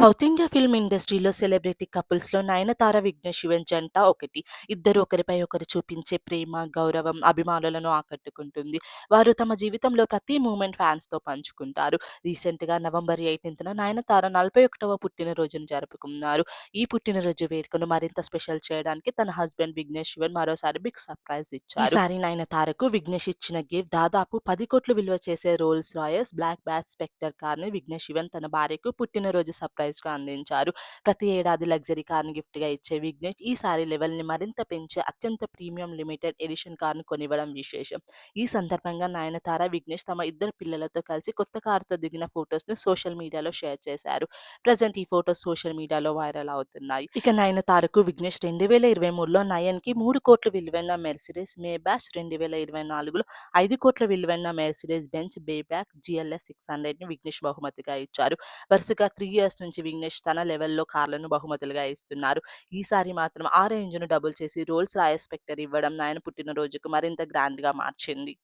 South India film ఇండస్ట్రీలో celebrity కపుల్స్‌లో నయనతార, విఘ్నేష్ శివన్ జంట ఒకటి. ఇద్దరు ఒకరిపై ఒకరు చూపించే ప్రేమ, గౌరవం అభిమానులను ఆకట్టుకుంటుంది. వారు తమ జీవితంలో ప్రతి మూమెంట్ ఫ్యాన్స్‌తో పంచుకుంటారు. రీసెంట్‌గా నవంబర్ 18న నయనతార 41వ పుట్టినరోజును జరుపుకున్నారు. ఈ పుట్టినరోజు వేడుకను మరింత స్పెషల్ చేయడానికి తన హస్బెండ్ విఘ్నేష్ శివన్ మరోసారి బిగ్ సర్ప్రైజ్ ఇచ్చారు. ఈసారి నయనతారకు విఘ్నేష్ ఇచ్చిన గిఫ్ట్ దాదాపు 10 కోట్లు విలువ చేసే Rolls Royce black batch Spectre కార్‌ని విఘ్నేష్ శివన్ తన భార్యకు పుట్టినరోజు సర్ప్రైజ్‌గా అందించారు. ప్రతి ఏడాది లగ్జరీ కార్‌ని గిఫ్ట్‌గా ఇచ్చే విఘ్నేష్ ఈసారి లెవెల్‌ని మరింత పెంచి అత్యంత ప్రీమియం లిమిటెడ్ ఎడిషన్ కార్‌ను కొనివ్వడం విశేషం. ఈ సందర్భంగా నయనతార, విఘ్నేష్ తమ ఇద్దరు పిల్లలతో కలిసి కొత్త కారుతో దిగిన ఫోటోస్‌ను సోషల్ మీడియాలో షేర్ చేశారు. ప్రజెంట్ ఈ ఫొటోస్ సోషల్ మీడియాలో వైరల్ అవుతున్నాయి. ఇక నయనతారకు విఘ్నేష్ 2023లో నయన్‌కి మూడు కోట్ల విలువైన మెర్సిడెస్ మేబాచ్, 2024లో 5 కోట్ల విలువైన మెర్సిడెస్ బెంజ్ మేబ్యాక్ జీఎల్ఎస్ 600ని విఘ్నేష్ బహుమతిగా ఇచ్చారు. వరుసగా త్రీ ఇయర్స్ నుంచి విఘ్నేష్ తన లెవెల్‌లో కార్లను బహుమతులుగా ఇస్తున్నారు. ఈసారి మాత్రం ఆ రేంజ్‌ను డబుల్ చేసి రోల్స్ రాయస్ స్పెక్టర్ ఇవ్వడం ఆయన పుట్టినరోజుకు మరింత గ్రాండ్‌గా మార్చింది.